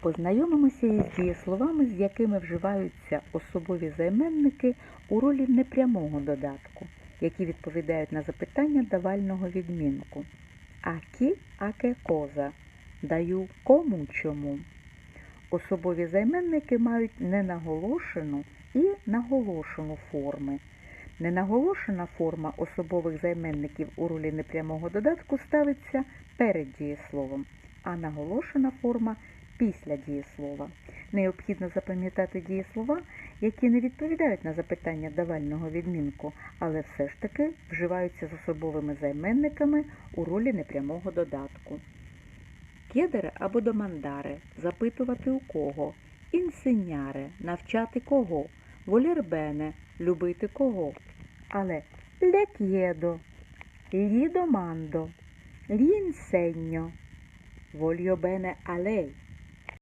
Познайомимося із дієсловами, з якими вживаються особові займенники у ролі непрямого додатку, які відповідають на запитання давального відмінку. Акі, аке коза. Даю кому чому. Особові займенники мають ненаголошену і наголошену форми. Ненаголошена форма особових займенників у ролі непрямого додатку ставиться перед дієсловом, а наголошена форма після дієслова. Необхідно запам'ятати дієслова, які не відповідають на запитання давального відмінку, але все ж таки вживаються з особовими займенниками у ролі непрямого додатку. Кедере або домандаре запитувати у кого, інсеняре навчати кого, волірбене любити кого. Але ле к'єдо, лі домандо, a lei.